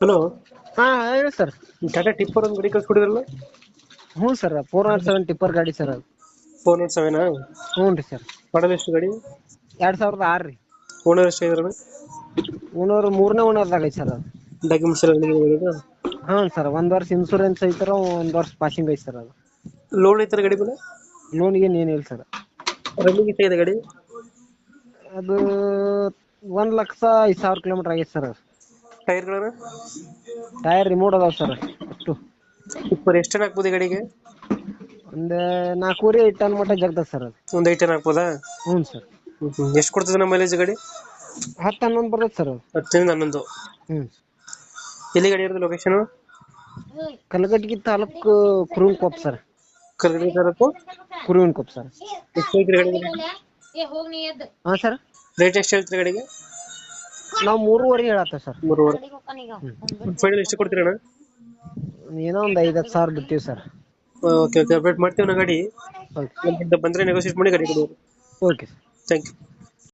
Hello. ಹಾ ಹೇಳಿ sir. Tata tipper ಒಂದು ಗಾಡಿ ಕಳ್ಸ್ಕೊಡಿದ್ರಲ್ಲ? ಹ್ಞೂ sir four nought seven tipper ಗಾಡಿ ಸರ್ ಅದು. ಫೋರ್ ನಾಟ್ ಸೆವೆನಾ ಹ್ಞೂ ರೀ ಸರ್. ಮಾಡಲ್ ಎಷ್ಟು ಗಾಡಿ? ಎರಡು ಸಾವಿರದ ಆರು ರೀ. ಓನರ್ ಎಷ್ಟು ಇದ್ರಲ್ಲ ಓನರ್ ಮೂರನೇ ಓನರ್ದಾಗ ಐತಿ ಸರ್ ಅದು. ಡಾಕ್ಯುಮೆಂಟ್ಸ್ ಎಲ್ಲ ಹ್ಞೂ ಸರ್ ಒಂದು ವರ್ಷ ಇನ್ಶೂರೆನ್ಸ್ ಐತರ ಒಂದು ವರ್ಷ ಪಾಸಿಂಗ್ ಐತಿ ಸರ್ ಅದು. ಲೋನ್ ಐತರ ಗಾಡಿ ಮೇಲೆ? ಲೋನ್ ಗೀನ್ ಏನಿಲ್ಲ ಸರ್. ರನ್ನಿಂಗ್ ಇದೆ ಗಾಡಿ? ಅದು ಒಂದು ಲಕ್ಷ ಐದು ಸಾವಿರ ಕಿಲೋಮೀಟರ್ ಆಗೈತೆ ಸರ್ ಅದು. ಟೈರ್ಗಳನ್ನ? ಟೈರ್ ರಿಮೋಟ್ ಅದಾವ ಸರ್ ಅಷ್ಟು. ಇಪ್ಪರ್ ಎಷ್ಟು ಟನ್ ಹಾಕ್ಬೋದು ಈ ಗಾಡಿಗೆ? ಒಂದ್ ನಾಲ್ಕೂವರೆ ಐದು ಟನ್ ಮಟ್ಟ ಜಗದ ಸರ್ ಅದು. ಒಂದು ಐದು ಟನ್ ಹಾಕ್ಬೋದಾ? ಹ್ಞೂ ಸರ್ ಎಷ್ಟು ಕೊಡ್ತದೆ ನಮ್ಮ ಮೈಲೇಜ್ ಗಾಡಿ? ಹತ್ತು ಹನ್ನೊಂದು ಬರ್ತದೆ ಸರ್ ಅದು. ಹತ್ತರಿಂದ ಹನ್ನೊಂದು. ಹ್ಞೂ ಎಲ್ಲಿ ಗಾಡಿ ಇರೋದು location Kalghatgi taluk Kuruvina Koppa sir Kalghatgi taluk? Kuruvina Koppa sir ಎಷ್ಟು ಹೇಳ್ತೀರಿ ಗಾಡಿಗೆ ಹಾಂ ಸರ್ ರೇಟ್ ಎಷ್ಟು ಹೇಳ್ತೀರಿ ಗಾಡಿಗೆ? ನಾವು ಮೂರುವರೆ ಹೇಳತ್ತ ಸರ್. ಮೂರುವರೆ. ಫೈನಲ್ ಎಷ್ಟು ಕೊಡ್ತೀರ ಅಣ್ಣ? ಏನೋ ಒಂದು ಐದ್ ಹತ್ತು ಸಾವಿರ ಬಿಡ್ತೀವಿ ಸರ್. Okay okay. ಅಪ್ಡೇಟ್ ಮಾಡ್ತೀವಿ ನಾ ಗಾಡಿ. ಬಂದ್ರೆ ನೆಗೋಸಿಯೇಟ್ ಮಾಡಿ ಗಾಡಿ ಕೊಡುವ. Okay sir. Thank you